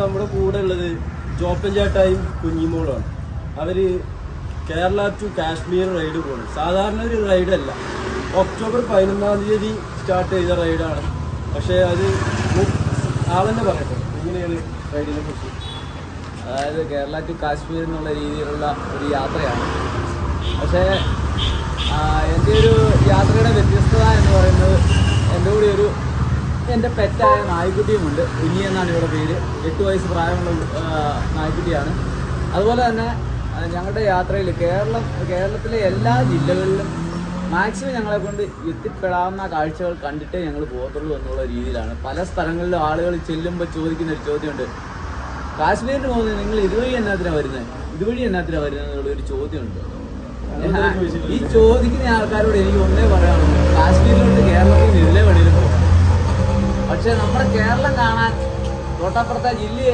നമ്മുടെ കൂടെ ഉള്ളത് ജോപ്പൻ ചേട്ടായും കുഞ്ഞിമോളുമാണ് അവർ കേരള ടു കാശ്മീർ റൈഡ് പോകുന്നു സാധാരണ ഒരു റൈഡല്ല ഒക്ടോബർ പതിനൊന്നാം തീയതി സ്റ്റാർട്ട് ചെയ്ത റൈഡാണ് പക്ഷേ അത് ആളെന്നെ പറയട്ടെ. എങ്ങനെയാണ് റൈഡിനെ കുറിച്ച്? അതായത് കേരള ടു കാശ്മീർ എന്നുള്ള രീതിയിലുള്ള ഒരു യാത്രയാണ്. പക്ഷേ എന്റെ ഒരു യാത്രയുടെ വ്യത്യസ്തത എന്ന് പറയുന്നത് എന്റെ കൂടെ ഒരു എന്റെ പെറ്റായ നായ്ക്കുട്ടിയുമുണ്ട്. ഇനി എന്നാണ് ഇവിടെ പേര്? എട്ട് വയസ്സ് പ്രായമുള്ള നായ്ക്കുട്ടിയാണ്. അതുപോലെ തന്നെ ഞങ്ങളുടെ യാത്രയിൽ കേരളം കേരളത്തിലെ എല്ലാ ജില്ലകളിലും മാക്സിമം ഞങ്ങളെ കൊണ്ട് എത്തിപ്പെടാവുന്ന കാഴ്ചകൾ കണ്ടിട്ടേ ഞങ്ങൾ പോകത്തുള്ളൂ എന്നുള്ള രീതിയിലാണ്. പല സ്ഥലങ്ങളിലും ആളുകൾ ചെല്ലുമ്പോൾ ചോദിക്കുന്ന ഒരു ചോദ്യമുണ്ട്. കാശ്മീരിന് പോകുന്നത് നിങ്ങൾ ഇതുവഴി എന്നാത്തിനാണ് വരുന്നത് ഇതുവഴി എന്നാത്തിനാണ് വരുന്നത് എന്നുള്ള ഒരു ചോദ്യമുണ്ട്. ഈ ചോദിക്കുന്ന ആൾക്കാരോട് എനിക്ക് ഒന്നേ പറയാനുള്ളൂ. കാശ്മീരിലോട്ട് കേരളത്തിൽ പക്ഷെ നമ്മുടെ കേരളം കാണാൻ തൊട്ടപ്പുറത്തെ ജില്ലയെ